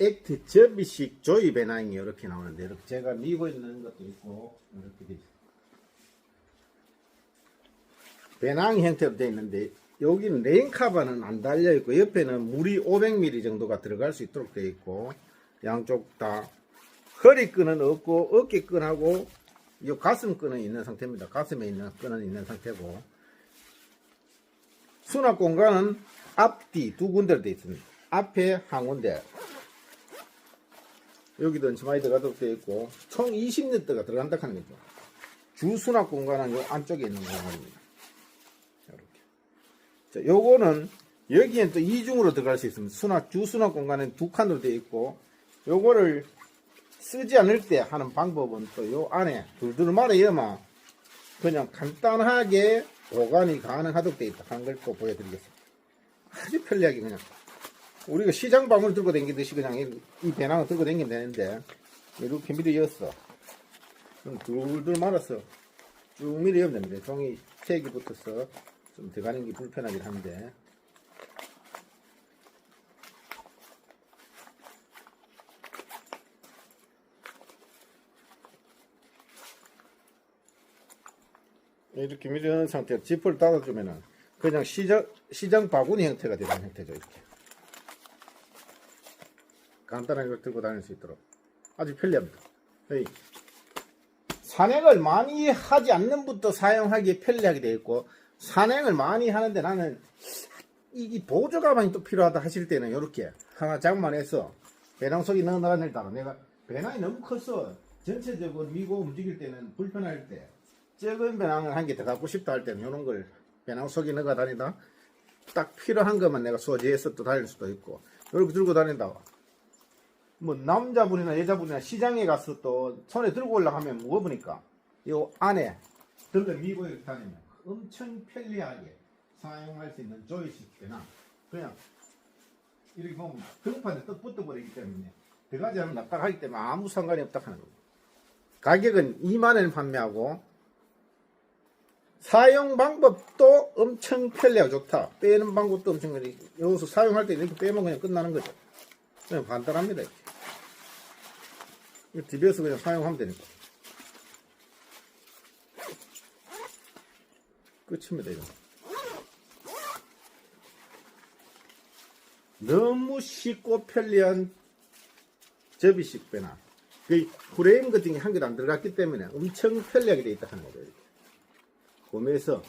액트 접이식 조이 배낭이 이렇게 나오는데 이렇게 제가 미고 있는 것도 있고 이렇게 돼 있어요. 배낭 형태로 되어 있는데 여기는 레인 카바는 안 달려 있고 옆에는 물이 500ml 정도가 들어갈 수 있도록 되어 있고 양쪽 다 허리끈은 없고 어깨끈하고 이 가슴끈은 있는 상태입니다. 가슴에 있는 끈은 있는 상태고 수납 공간은 앞뒤 두 군데로 되어 있습니다. 앞에 한 군데 여기도 들어가도록 되어 있고 총 20리터가 들어간다 하는 거죠. 주 수납 공간은 요 안쪽에 있는 공간입니다. 이렇게. 자, 요거는 여기엔 또 이중으로 들어갈 수 있습니다. 수납 주 수납 공간은 두 칸으로 되어 있고 요거를 쓰지 않을 때 하는 방법은 또 요 안에 둘둘 말아야만 그냥 간단하게 보관이 가능하도록 되어 있다 하는 걸 또 보여드리겠습니다. 아주 편리하게 그냥 우리가 시장 방울 들고 다니듯이 그냥 이, 이 배낭을 들고 다니면 되는데 이렇게 밀어였어 그럼 둘둘 말아서 쭉 밀어여면 됩니다. 종이 색이 붙어서 좀 들어가는 게 불편하긴 한데 이렇게 밀어놓은 상태로 지퍼를 닫아주면은 그냥 시장, 시장 바구니 형태가 되는 형태죠, 이렇게. 간단하게 들고 다닐 수 있도록. 아주 편리합니다. 이 산행을 많이 하지 않는 분부터 사용하기 편리하게 되어 있고, 산행을 많이 하는데 나는 이, 이 보조 가방이 또 필요하다 하실 때는 이렇게 하나 장만해서 배낭 속에 넣어 나가다가 내가 배낭이 너무 커서 전체적으로 미고 움직일 때는 불편할 때 적은 배낭을 한 개 더 갖고 싶다 할 때는 이런 걸 배낭 속에 넣어 다니다 딱 필요한 것만 내가 소지해서 또 다닐 수도 있고 이렇게 들고 다닌다 뭐 남자분이나 여자분이나 시장에 가서 또 손에 들고 올라가면 무거우니까 요 안에 들고 미고 이렇게 다니면 엄청 편리하게 사용할 수 있는 배낭 그냥 이렇게 보면 등판에 떡 붙어버리기 때문에 들어가지 않으면 납작하기 때문에 아무 상관이 없다 하는 겁니다 가격은 2만원 판매하고 사용 방법도 엄청 편리하고 좋다. 빼는 방법도 엄청 편리. 여기서 사용할 때 이렇게 빼면 그냥 끝나는 거죠. 그냥 간단합니다. 이렇게. 집에서 그냥 사용하면 되니까. 끝입니다, 이거. 너무 쉽고 편리한 접이식 배나 그 프레임 같은 게 한 개도 안 들어갔기 때문에 엄청 편리하게 되어 있다 하는 거죠. 이렇게. 구매해서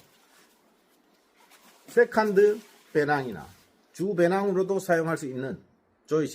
세컨드 배낭이나 주 배낭으로도 사용할 수 있는 조이